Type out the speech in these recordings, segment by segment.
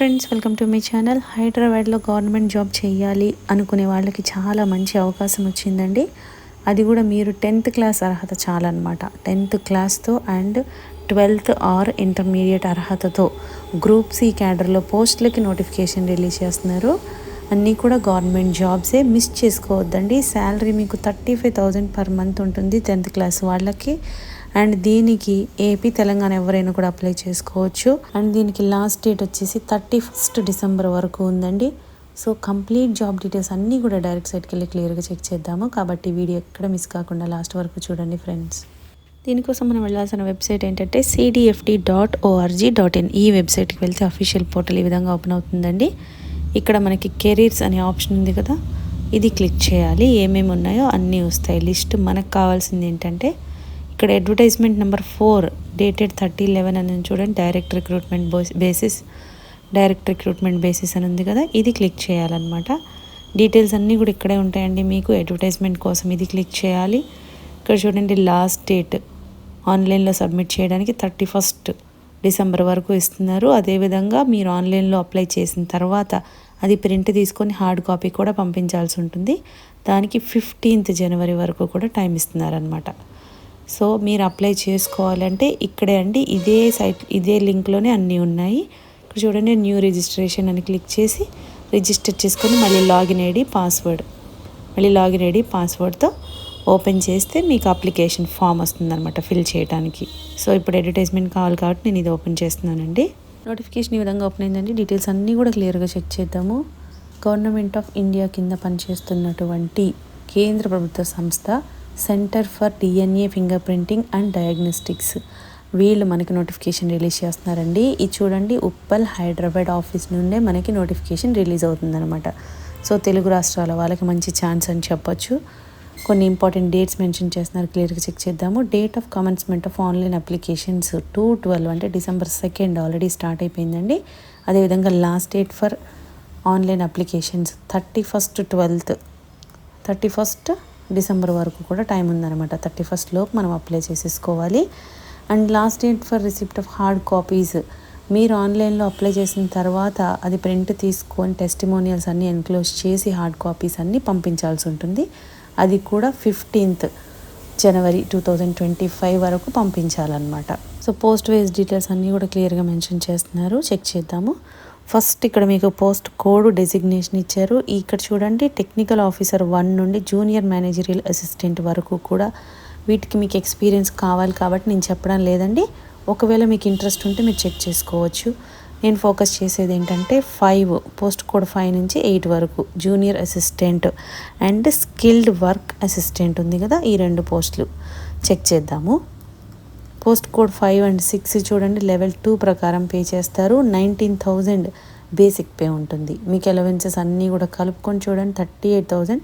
Friends welcome to మీ channel హైదరాబాద్లో government job చేయాలి అనుకునే వాళ్ళకి చాలా మంచి అవకాశం వచ్చిందండి. అది కూడా మీరు టెన్త్ క్లాస్ అర్హత చాలన్నమాట. టెన్త్ క్లాస్తో అండ్ ట్వెల్త్ ఆర్ ఇంటర్మీడియట్ అర్హతతో గ్రూప్ సి క్యాడర్లో పోస్టులకి నోటిఫికేషన్ రిలీజ్ చేస్తున్నారు. అన్నీ కూడా గవర్నమెంట్ జాబ్సే. మిస్ చేసుకోవద్దండి. శాలరీ మీకు thirty five thousand per month ఉంటుంది టెన్త్ క్లాస్ వాళ్ళకి. అండ్ దీనికి ఏపీ తెలంగాణ ఎవరైనా కూడా అప్లై చేసుకోవచ్చు. అండ్ దీనికి లాస్ట్ డేట్ వచ్చేసి థర్టీ ఫస్ట్ డిసెంబర్ వరకు ఉందండి. సో కంప్లీట్ జాబ్ డీటెయిల్స్ అన్నీ కూడా డైరెక్ట్ సైట్కి వెళ్ళి క్లియర్గా చెక్ చేద్దాము. కాబట్టి వీడియో ఎక్కడ మిస్ కాకుండా లాస్ట్ వరకు చూడండి ఫ్రెండ్స్. దీనికోసం మనం వెళ్ళాల్సిన వెబ్సైట్ ఏంటంటే CDFD dot ORG dot in ఈ వెబ్సైట్కి వెళ్తే అఫీషియల్ పోర్టల్ ఈ విధంగా ఓపెన్ అవుతుందండి. ఇక్కడ మనకి కెరీర్స్ అనే ఆప్షన్ ఉంది కదా. ఇది క్లిక్ చేయాలి. ఏమేమి ఉన్నాయో అన్నీ వస్తాయి. లిస్ట్ మనకు కావాల్సింది ఏంటంటే ఇక్కడ advertisement number four dated thirty eleven అని చూడండి. Direct recruitment basis direct recruitment basis అని ఉంది కదా. ఇది క్లిక్ చేయాలన్నమాట. డీటెయిల్స్ అన్నీ కూడా ఇక్కడే ఉంటాయండి మీకు. అడ్వర్టైజ్మెంట్ కోసం ఇది క్లిక్ చేయాలి. ఇక్కడ చూడండి లాస్ట్ డేట్. ఆన్లైన్లో సబ్మిట్ చేయడానికి థర్టీ ఫస్ట్. డిసెంబర్ వరకు ఇస్తున్నారు. అదేవిధంగా మీరు ఆన్లైన్లో అప్లై చేసిన తర్వాత అది ప్రింట్ తీసుకొని హార్డ్ కాపీ కూడా పంపించాల్సి ఉంటుంది. దానికి ఫిఫ్టీన్త్ జనవరి వరకు కూడా టైం ఇస్తున్నారనమాట సో మీరు అప్లై చేసుకోవాలంటే ఇక్కడే అండి. ఇదే సైట్ ఇదే లింక్లోనే అన్నీ ఉన్నాయి. ఇక్కడ చూడండి న్యూ రిజిస్ట్రేషన్ అని క్లిక్ చేసి రిజిస్టర్ చేసుకొని మళ్ళీ లాగిన్ ఐడి పాస్వర్డ్. మళ్ళీ లాగిన్ ఐడి పాస్వర్డ్తో ఓపెన్ చేస్తే మీకు అప్లికేషన్ ఫామ్ వస్తుందన్నమాట ఫిల్ చేయడానికి సో ఇప్పుడు అడ్వర్టైజ్మెంట్ కావాలి కాబట్టి నేను ఇది ఓపెన్ చేస్తున్నానండి. నోటిఫికేషన్ ఈ విధంగా ఓపెన్ అయిందండి. డీటెయిల్స్ అన్నీ కూడా క్లియర్గా చెక్ చేద్దాము. గవర్నమెంట్ ఆఫ్ ఇండియా కింద పనిచేస్తున్నటువంటి కేంద్ర ప్రభుత్వ సంస్థ centre for DNA finger printing and diagnostics. వీళ్ళు మనకి నోటిఫికేషన్ రిలీజ్ చేస్తున్నారండి. ఇది చూడండి ఉప్పల్ హైదరాబాద్ ఆఫీస్ నుండే మనకి నోటిఫికేషన్ రిలీజ్ అవుతుందన్నమాట. సో తెలుగు రాష్ట్రాల వాళ్ళకి మంచి ఛాన్స్ అని చెప్పొచ్చు. కొన్ని ఇంపార్టెంట్ డేట్స్ మెన్షన్ చేస్తున్నారు క్లియర్గా చెక్ చేద్దాము. Date of commencement of online applications two twelve అంటే డిసెంబర్ సెకండ్ ఆల్రెడీ స్టార్ట్ అయిపోయిందండి. అదేవిధంగా last date for online applications thirty first twelfth thirty first December వరకు కూడా టైం ఉందన్నమాట. థర్టీ ఫస్ట్ లోపు మనం అప్లై చేసేసుకోవాలి. And last date for receipt of hard copies మీరు ఆన్లైన్లో అప్లై చేసిన తర్వాత అది ప్రింట్ తీసుకొని టెస్టిమోనియల్స్ అన్నీ ఎన్క్లోజ్ చేసి హార్డ్ కాపీస్ అన్నీ పంపించాల్సి ఉంటుంది. అది కూడా fifteenth January two thousand twenty five వరకు పంపించాలన్నమాట. సో పోస్ట్ వేస్ డీటెయిల్స్ అన్నీ కూడా క్లియర్గా మెన్షన్ చేస్తున్నారు. చెక్ చేద్దాము. ఫస్ట్ ఇక్కడ మీకు పోస్ట్ కోడ్ డెసిగ్నేషన్ ఇచ్చారు. ఇక్కడ చూడండి టెక్నికల్ ఆఫీసర్ వన్ నుండి జూనియర్ మేనేజరియల్ అసిస్టెంట్ వరకు కూడా వీటికి మీకు ఎక్స్పీరియన్స్ కావాలి కాబట్టి నేను చెప్పడం లేదండి. ఒకవేళ మీకు ఇంట్రెస్ట్ ఉంటే మీరు చెక్ చేసుకోవచ్చు. నేను ఫోకస్ చేసేది ఏంటంటే ఫైవ్ పోస్ట్ కోడ్ ఫైవ్ నుంచి ఎయిట్ వరకు junior assistant and skilled work assistant ఉంది కదా ఈ రెండు పోస్టులు. చెక్ చేద్దాము. Post code five and six చూడండి లెవెల్ టూ ప్రకారం పే చేస్తారు. నైన్టీన్ థౌజండ్ బేసిక్ పే ఉంటుంది. మీకు అలవెన్సెస్ అన్నీ కూడా కలుపుకొని చూడండి thirty eight thousand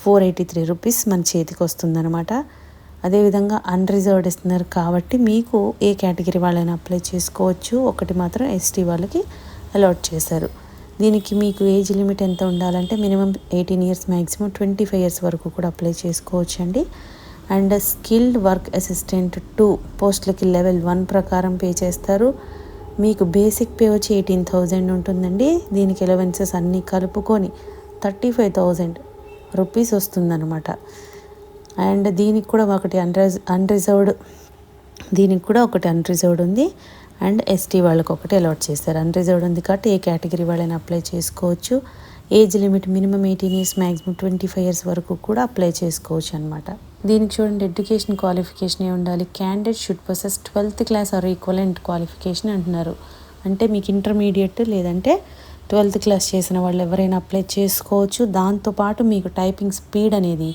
four eighty three rupees మన చేతికి వస్తుందన్నమాట. అదేవిధంగా అన్రిజర్వ్డ్ ఇస్తున్నారు కాబట్టి మీకు ఏ కేటగిరీ వాళ్ళైనా అప్లై చేసుకోవచ్చు. ఒకటి మాత్రం ఎస్టీ వాళ్ళకి అలాట్ చేశారు. దీనికి మీకు ఏజ్ లిమిట్ ఎంత ఉండాలంటే minimum eighteen years maximum twenty five years వరకు కూడా అప్లై చేసుకోవచ్చు అండి and skilled work assistant two పోస్టులకి లెవెల్ వన్ ప్రకారం పే చేస్తారు. మీకు బేసిక్ పే వచ్చి ఎయిటీన్ థౌజండ్ ఉంటుందండి. దీనికి ఎలవెన్సెస్ అన్నీ కలుపుకొని థర్టీ ఫైవ్ థౌజండ్ రూపీస్ వస్తుందన్నమాట. అండ్ దీనికి కూడా ఒకటి అన్రిజ్ అన్రిజర్వ్డ్ దీనికి కూడా ఒకటి అన్రిజర్వ్డ్ ఉంది. అండ్ ఎస్టీ వాళ్ళకి ఒకటి అలాట్ చేస్తారు అన్రిజర్వ్డ్ ఉంది కాబట్టి ఏ కేటగిరీ వాళ్ళైనా అప్లై చేసుకోవచ్చు. Age limit minimum eighteen years maximum twenty five years వరకు కూడా అప్లై చేసుకోవచ్చు అనమాట దీనికి చూడండి ఎడ్యుకేషన్ క్వాలిఫికేషన్ ఏ ఉండాలి? Candidate should process twelfth class or equivalent qualification అంటున్నారు. అంటే మీకు ఇంటర్మీడియట్ లేదంటే ట్వెల్త్ క్లాస్ చేసిన వాళ్ళు ఎవరైనా అప్లై చేసుకోవచ్చు. దాంతోపాటు మీకు టైపింగ్ స్పీడ్ అనేది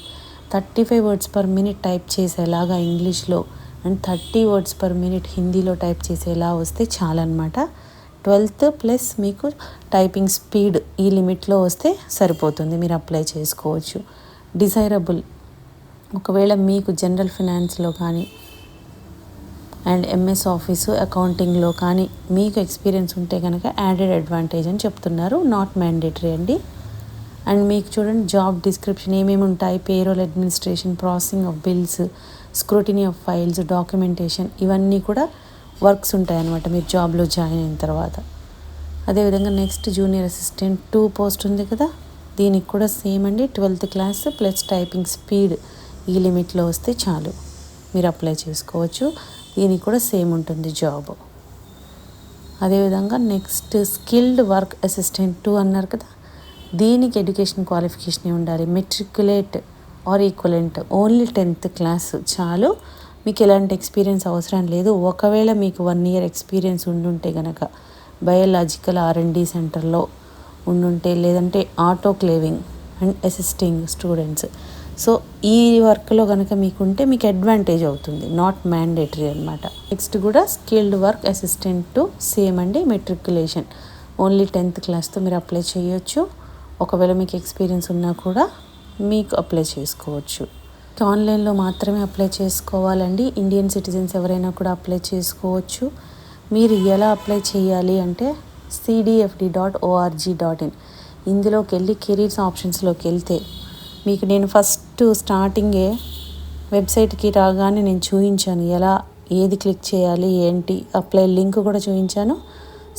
thirty five words per minute type చేసేలాగా ఇంగ్లీష్లో and thirty words per minute హిందీలో టైప్ చేసేలా వస్తే చాలన్నమాట. ట్వెల్త్ ప్లస్ మీకు టైపింగ్ స్పీడ్ ఈ లిమిట్లో వస్తే సరిపోతుంది. మీరు అప్లై చేసుకోవచ్చు. డిజైరబుల్ ఒకవేళ మీకు జనరల్ ఫినాన్స్లో కానీ అండ్ ఎంఎస్ ఆఫీసు అకౌంటింగ్లో కానీ మీకు ఎక్స్పీరియన్స్ ఉంటే కనుక యాడెడ్ అడ్వాంటేజ్ అని చెప్తున్నారు. నాట్ మ్యాండేటరీ అండి. అండ్ మీకు చూడండి జాబ్ డిస్క్రిప్షన్ ఏమేమి ఉంటాయి payroll administration processing of bills scrutiny of files documentation ఇవన్నీ కూడా వర్క్స్ ఉంటాయి అన్నమాట మీరు జాబ్లో జాయిన్ అయిన తర్వాత. అదేవిధంగా next junior assistant two post ఉంది కదా దీనికి కూడా సేమ్ అండి. Twelfth class plus typing speed ఈ లిమిట్లో వస్తే చాలు. మీరు అప్లై చేసుకోవచ్చు. దీనికి కూడా సేమ్ ఉంటుంది జాబ్ అదేవిధంగా next skilled work assistant two అన్నారు కదా దీనికి ఎడ్యుకేషన్ క్వాలిఫికేషన్ ఉండాలి. Matriculate or equivalent. Only tenth class చాలు. మీకు ఎలాంటి ఎక్స్పీరియన్స్ అవసరం లేదు. ఒకవేళ మీకు వన్ ఇయర్ ఎక్స్పీరియన్స్ ఉండుంటే గనక బయోలాజికల్ ఆర్ అండ్ డి సెంటర్లో ఉండుంటే లేదంటే autoclaving and assisting students. So ఈ వర్క్లో కనుక మీకుంటే మీకు అడ్వాంటేజ్ అవుతుంది. నాట్ మ్యాండేటరీ అనమాట నెక్స్ట్ కూడా skilled work assistant two same అండి మెట్రికులేషన్ ఓన్లీ టెన్త్ క్లాస్తో మీరు అప్లై చేయొచ్చు. ఒకవేళ మీకు ఎక్స్పీరియన్స్ ఉన్నా కూడా మీకు అప్లై చేసుకోవచ్చు. ఆన్లైన్లో మాత్రమే అప్లై చేసుకోవాలండి. ఇండియన్ సిటిజన్స్ ఎవరైనా కూడా అప్లై చేసుకోవచ్చు. మీరు ఎలా అప్లై చేయాలి అంటే CDFD dot ORG dot in ఇందులోకి వెళ్ళి కెరీర్స్ ఆప్షన్స్లోకి వెళ్తే మీకు నేను ఫస్ట్ స్టార్టింగే వెబ్సైట్కి రాగానే నేను చూపించాను ఎలా ఏది క్లిక్ చేయాలి ఏంటి అప్లై లింక్ కూడా చూపించాను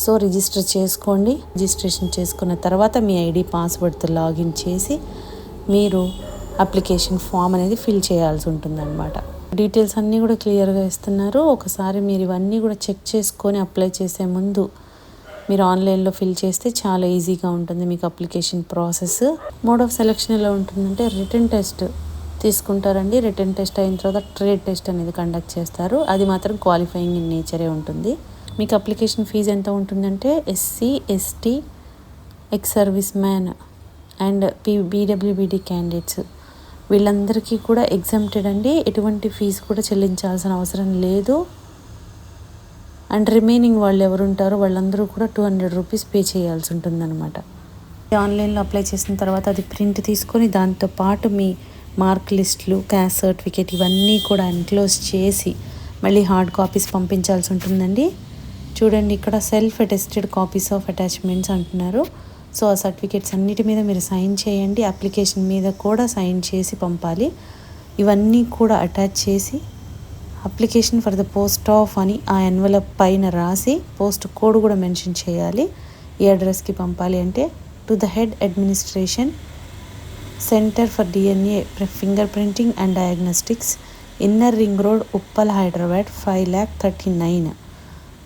సో రిజిస్టర్ చేసుకోండి. రిజిస్ట్రేషన్ చేసుకున్న తర్వాత మీ ఐడి పాస్వర్డ్తో లాగిన్ చేసి మీరు అప్లికేషన్ ఫామ్ అనేది ఫిల్ చేయాల్సి ఉంటుందన్నమాట. డీటెయిల్స్ అన్నీ కూడా క్లియర్గా ఇస్తున్నారు. ఒకసారి మీరు ఇవన్నీ కూడా చెక్ చేసుకొని అప్లై చేసే ముందు మీరు ఆన్లైన్లో ఫిల్ చేస్తే చాలా ఈజీగా ఉంటుంది మీకు application process. Mode of selection ఎలా ఉంటుందంటే రిటర్న్ టెస్ట్ తీసుకుంటారండి. రిటర్న్ టెస్ట్ అయిన తర్వాత ట్రేడ్ టెస్ట్ అనేది కండక్ట్ చేస్తారు. అది మాత్రం క్వాలిఫైయింగ్ ఇన్ నేచరే ఉంటుంది. మీకు అప్లికేషన్ ఫీజు ఎంత ఉంటుందంటే SC ST ex service man and P BWBD candidates. వీళ్ళందరికీ కూడా ఎగ్జామ్టెడ్ అండి. ఎటువంటి ఫీజు కూడా చెల్లించాల్సిన అవసరం లేదు. అండ్ రిమైనింగ్ వాళ్ళు ఎవరు ఉంటారో వాళ్ళందరూ కూడా టూ హండ్రెడ్ రూపీస్ పే చేయాల్సి ఉంటుందన్నమాట. ఆన్లైన్లో అప్లై చేసిన తర్వాత అది ప్రింట్ తీసుకొని దాంతో పాటు మీ మార్క్ లిస్టులు క్యాస్ట్ సర్టిఫికేట్ ఇవన్నీ కూడా ఎన్క్లోజ్ చేసి మళ్ళీ హార్డ్ కాపీస్ పంపించాల్సి ఉంటుందండి. చూడండి ఇక్కడ self attested copies of attachments అంటున్నారు. సో ఆ సర్టిఫికేట్స్ అన్నిటి మీద మీరు సైన్ చేయండి అప్లికేషన్ మీద కూడా సైన్ చేసి పంపాలి. ఇవన్నీ కూడా అటాచ్ చేసి application for the post of అని ఆ ఎన్వలప్ పైన రాసి పోస్ట్ కోడ్ కూడా మెన్షన్ చేయాలి. ఈ అడ్రస్కి పంపాలి అంటే to the head administration centre for DNA finger printing and diagnostics inner ring road Uppal Hyderabad five lakh thirty nine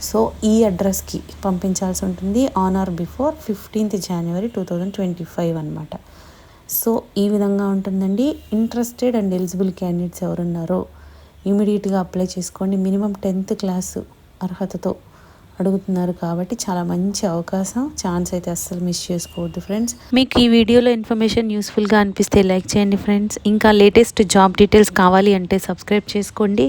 so ఈ అడ్రస్కి పంపించాల్సి ఉంటుంది on or before fifteenth January two thousand twenty five అనమాట సో ఈ విధంగా ఉంటుందండి. Interested and eligible candidates ఎవరున్నారో ఇమీడియట్గా అప్లై చేసుకోండి. మినిమం టెన్త్ క్లాసు అర్హతతో అడుగుతున్నారు కాబట్టి చాలా మంచి అవకాశం. ఛాన్స్ అయితే అస్సలు మిస్ చేసుకోవద్దు ఫ్రెండ్స్ మీకు ఈ వీడియోలో ఇన్ఫర్మేషన్ యూస్ఫుల్గా అనిపిస్తే లైక్ చేయండి ఫ్రెండ్స్ ఇంకా లేటెస్ట్ జాబ్ డీటెయిల్స్ కావాలి అంటే సబ్స్క్రైబ్ చేసుకోండి.